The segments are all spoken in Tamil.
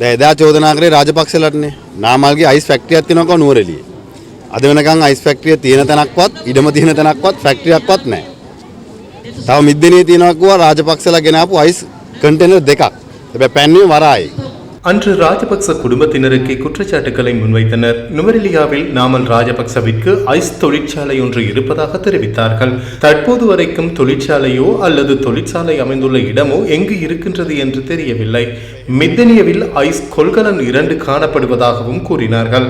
දැන් එදා චෝදනා කරේ රාජපක්ෂලටනේ. නාමල්ගේ අයිස් ෆැක්ටරියක් තියෙනවකෝ නුවරඑළියේ. අද වෙනකන් අයිස් ෆැක්ටරිය තියෙන තැනක්වත් ඉඩම තියෙන තැනක්වත් ෆැක්ටරියක්වත් නැහැ. තව මිද්දෙනියේ තියෙනවා කිව්වා රාජපක්ෂලා ගෙන ආපු අයිස් කන්ටේනර් දෙකක්. හැබැයි පැන්නේ වරායි. அன்று ராஜபக்ச குடும்பத்தினருக்கு குற்றச்சாட்டுகளை முன்வைத்தனர். நுவரெலியாவில் நாமல் ராஜபக்சவிற்கு ஐஸ் தொழிற்சாலை ஒன்று இருப்பதாக தெரிவித்தார்கள். தற்போது வரைக்கும் தொழிற்சாலையோ அல்லது தொழிற்சாலை அமைந்துள்ள இடமோ எங்கு இருக்கின்றது என்று தெரியவில்லை. மித்தனியவில் ஐஸ் கொள்கலன் இரண்டு காணப்படுவதாகவும் கூறினார்கள்.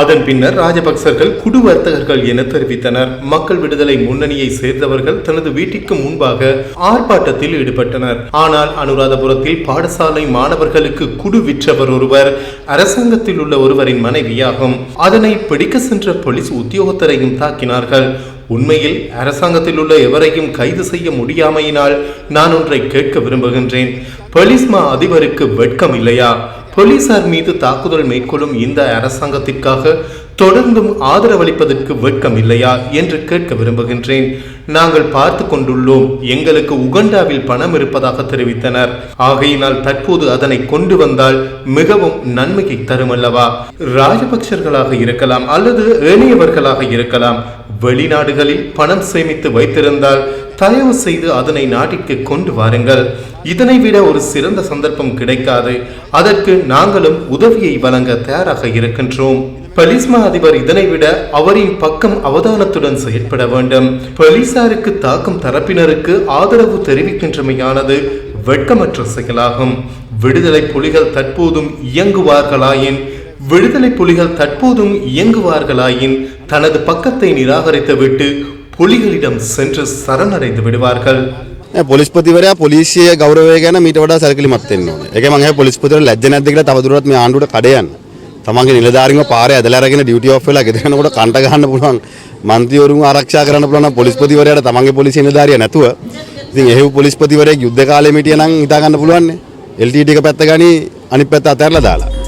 அதன் பின்னர் ராஜபக்சர்கள் குடு வர்த்தகர்கள் என தெரிவித்தனர். மக்கள் விடுதலை முன்னணியை சேர்ந்தவர்கள் தனது வீட்டிற்கு முன்பாக ஆர்ப்பாட்டத்தில் ஈடுபட்டனர். ஆனால் அனுராதபுரத்தில் பாடசாலை மாணவர்களுக்கு குடு விற்றவர் ஒருவர் அரசாங்கத்தில் உள்ள ஒருவரின் மனைவியாகும். அதனை பிடிக்க சென்ற போலீஸ் உத்தியோகத்தரையும் தாக்கினார்கள். உண்மையில் அரசாங்கத்தில் உள்ள எவரையும் கைது செய்ய முடியாமையினால் நான் ஒன்றை கேட்க விரும்புகின்றேன். பொலிஸ்மா அதிபருக்கு வெட்கம் இல்லையா? போலீசார் மீது தாக்குதல் மேற்கொள்ளும் இந்த அரசாங்கத்திற்காக தொடர்ந்தும் ஆதரவளிப்பதற்கு வெட்கம் இல்லையா என்று கேட்க விரும்புகின்றேன். நாங்கள் பார்த்து கொண்டுள்ளோம். எங்களுக்கு உகண்டாவில் பணம் இருப்பதாக தெரிவித்தனர். ஆகையினால் தற்போது அதனை கொண்டு வந்தால் மிகவும் நன்மையை தரும் அல்லவா ராஜபக்சர்களாக இருக்கலாம் அல்லது ஏனையவர்களாக இருக்கலாம். வெளிநாடுகளில் பணம் சேமித்து வைத்திருந்தால் தயவு செய்து அதனை நாட்டிற்கு கொண்டு வாருங்கள். இதனை விட ஒரு சிறந்த சந்தர்ப்பம் கிடைக்காது. அதற்கு நாங்களும் உதவியை வழங்க தயாராக இருக்கின்றோம். பலிஸ்மா அதிபர் இதனை விட அவரின் பக்கம் அவதானத்துடன் செயல்பட வேண்டும். பலிசாருக்கு தாக்கும் தரப்பினருக்கு ஆதரவு தெரிவிக்கின்றமையானது வெட்கமற்ற செயலாகும். விடுதலை புலிகள் தற்போதும் இயங்குவார்களாயின் விடுதலை புலிகள் தற்போதும் இயங்குவார்களாயின் தனது பக்கத்தை நிராகரித்துவிட்டு புலிகளிடம் சென்று சரணடைந்து விடுவார்கள் නෑ පොලිස්පතිවරයා පොලිසිය ගෞරවය ගැන මීට වඩා සැලකිලිමත් වෙන්න ඕනේ. ඒකයි මම අහේ පොලිස්පතිවරයා ලැජ්ජ නැද්ද කියලා තවදුරටත් මේ ආණ්ඩුවට කඩ යන්න. තමන්ගේ නිලධාරීන්ව පාරේ ඇදලා අරගෙන ඩියුටි ඔෆ් වෙලා ගෙදර යනකොට කන්ට ගහන්න පුළුවන් මන්ත්‍රීවරුන් ආරක්ෂා කරන්න පුළුවන් නම් පොලිස්පතිවරයාට තමන්ගේ පොලිසිය නිලධාරියා නැතුව ඉතින් එහෙව් පොලිස්පතිවරයෙක් යුද්ධ කාලේ මිටිය නම් හිතා ගන්න පුළුවන් නේ. LTT එක පැත්ත ගනි අනිත් පැත්ත අතහැරලා දාලා.